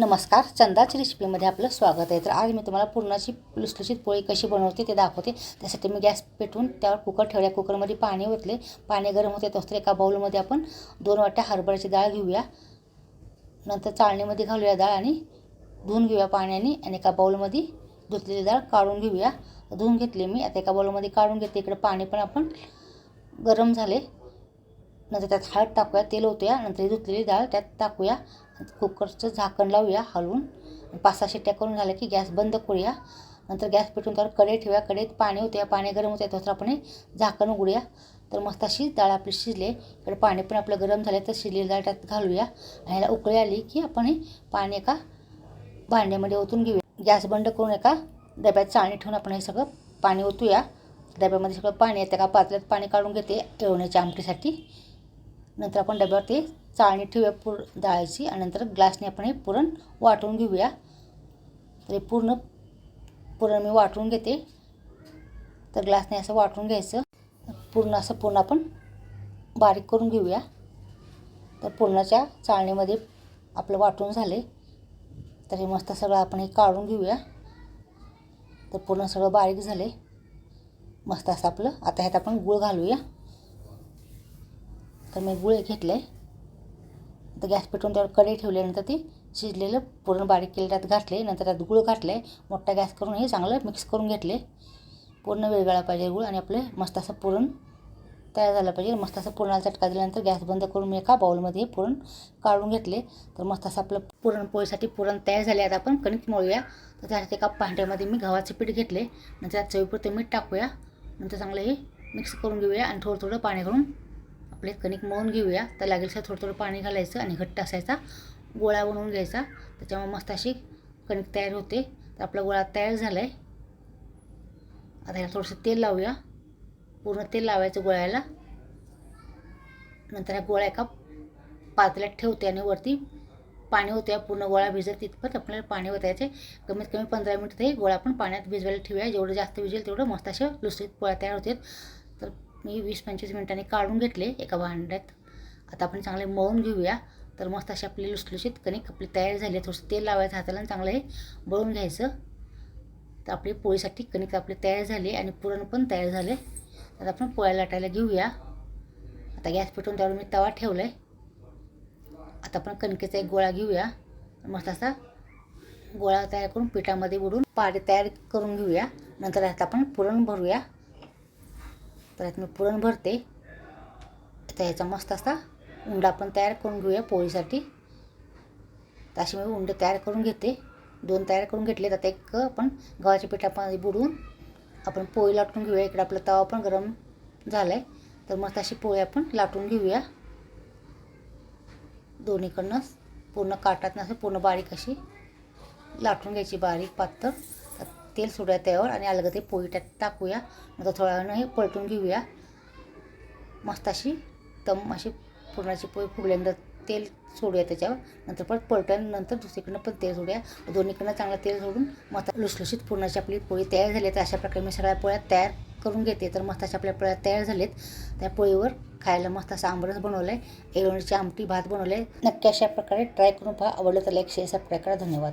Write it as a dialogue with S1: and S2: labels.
S1: नमस्कार चंदाची रेसिपीमध्ये आपलं स्वागत आहे. तर आज मी तुम्हाला पूर्णाची लुसलुशीत पोळी कशी बनवते ते दाखवते. त्यासाठी मी गॅस पेटवून त्यावर कुकर ठेवल्या. कुकरमध्ये पाणी ओतले. पाणी गरम होते तोच एका बाऊलमध्ये आपण दोन वाट्या हरभऱ्याची डाळ घेऊया. नंतर चाळणीमध्ये घालूया डाळ आणि धुवून घेऊया पाण्याने आणि एका बाऊलमध्ये धुतलेली डाळ काढून घेऊया. धुवून घेतली मी. आता एका बाऊलमध्ये काढून घेते इकडे पाणी पण आपण गरम झाले. नंतर त्यात हळद टाकूया तेल होतूया नंतर ही धुतलेली डाळ त्यात टाकूया. कुकरचं झाकण लावूया हलवून. पाच सहा शिट्ट्या करून झाल्या की गॅस बंद करूया. नंतर गॅस पेटून त्यावर कढई ठेवूया कढईत पाणी होत्या पाणी गरम होत्या त्यावर आपण झाकण उघडूया. तर मस्त अशी डाळ आपली शिजले इकडे पाणी पण आपलं गरम झालं तर शिजलेली डाळ त्यात घालूया. आणि ह्याला उकळी आली की आपण हे पाणी एका भांड्यामध्ये ओतून घेऊया. गॅस बंद करून एका डब्यात चाळणी ठेवून आपण हे सगळं पाणी ओतूया. डब्यामध्ये सगळं पाणी येतं का पातळ्यात पाणी काढून घेते येवण्याच्या आमटीसाठी. नंतर आपण डब्यावर ते चाळणी ठेवूया पूर डाळीची आणि नंतर ग्लासने आपण हे पुरण वाटून घेऊया. तर हे पूर्ण पुरण मी वाटून घेते. तर ग्लासने असं वाटून घ्यायचं. पूर्ण असं पूर्ण आपण बारीक करून घेऊया. तर पूर्णाच्या चाळणीमध्ये आपलं वाटून झाले. तर हे मस्त सगळं आपण हे काढून घेऊया. तर पूर्ण सगळं बारीक झाले. मस्त असं आपलं. आता ह्यात आपण गूळ घालूया. तर मी गुळ घेतलं. आहे तर गॅस पेटवून त्यावर कढई ठेवल्यानंतर ते शिजलेलं पुरण बारीक केलं त्यात घातले नंतर त्यात गुळ घातलं आहे मोठा गॅस करून हे चांगलं मिक्स करून घेतले. पूर्ण वेगळा पाहिजे गुळ आणि आपलं मस्त असं पुरण तयार झालं पाहिजे. मस्त असं पुरणाला चटका दिल्यानंतर गॅस बंद करून मी एका बाऊलमध्ये पुरण काढून घेतले. तर मस्त असं आपलं पुरणपोळीसाठी पुरण तयार झाले. आता आपण कणिक मळूया. तर त्यासाठी एका पांढऱ्यामध्ये मी गव्हाचे पीठ घेतले. नंतर त्यात चवीपुरते मीठ टाकूया. नंतर चांगलं हे मिक्स करून घेऊया आणि थोडं थोडं पाणी घालून आपले कणिक मळून घेऊया. तर लागेल तर थोडं थोडं पाणी घालायचं आणि घट्ट असायचा. गोळा बनवून घ्यायचा. त्याच्यामुळे मस्त अशी कणिक तयार होते. तर आपला गोळा तयार झाला आहे आता ह्याला थोडंसं तेल लावूया. पूर्ण तेल लावायचं गोळ्याला. नंतर ह्या गोळ्या एका पातळ्यात ठेवते आणि वरती पाणी होते पूर्ण गोळा भिजत तितपत आपल्याला पाणी ओतायचे कमीत कमी पंधरा मिनटं ते गोळा आपण पाण्यात भिजवायला ठेवूया. जेवढं जास्त भिजेल तेवढं मस्त असे लुसरीत पोळ्या तयार होतात मी वीस पंचवीस मिनिटांनी काढून घेतले एका भांड्यात. आता आपण चांगले मळून घेऊया. तर मस्त अशी आपली लुसलुशीत कणिक आपली तयार झाली आहे. थोडंसं तेल लावायचं हाताला आणि चांगलं हे बळून घ्यायचं. तर आपली पोळीसाठी कणिक आपली तयार झाली आणि पुरण पण तयार झाले. तर आपण पोळ्या लाटायला घेऊया. आता गॅस पेटवून त्यावर मी तवा ठेवला आहे आता आपण कणकेचा एक गोळा घेऊया. मस्त असा गोळा तयार करून पिठामध्ये बुडून पाणी तयार करून घेऊया. नंतर आता आपण पुरण भरूया. परत मी पुरण भरते. तर ह्याचा मस्त असा उंडा आपण तयार करून घेऊया पोळीसाठी. तर मी उंडे तयार करून घेते. दोन तयार करून घेतले तर एक आपण गव्हाच्या पिठामध्ये बुडून आपण पोळी लाटून घेऊया. इकडे आपला तवा पण गरम झाला आहे तर मस्त अशी पोळी आपण लाटून घेऊया. दोन्हीकडनं पूर्ण काटात असं पूर्ण बारीक अशी लाटून घ्यायची बारीक पातळ. तेल सोडूया त्यावर आणि अलग ते पोळी त्यात टाकूया नंतर थोड्या वेळानं हे पलटून घेऊया. मस्त अशी तम अशी पुरणाची पोळी फुगल्यानंतर तेल सोडूया त्याच्यावर. नंतर परत पलटल्यानंतर दुसरीकडनं पण तेल सोडूया. दोन्हीकडनं चांगलं तेल सोडून मस्त लुसलुशीत पुरणाची आपली पोळी तयार झाली. तर अशा प्रकारे मी सगळ्या पोळ्या तयार करून घेते. तर मस्त अशा आपल्या पोळ्या तयार झालेत. त्या पोळीवर खायला मस्त असा आंबरस बनवलं आहे एवढीची आमटी भात बनवलं आहे नक्की अशा प्रकारे ट्राय करून पहा. आवडलं तर लाईक शेअर सबस्क्राईब करा. धन्यवाद.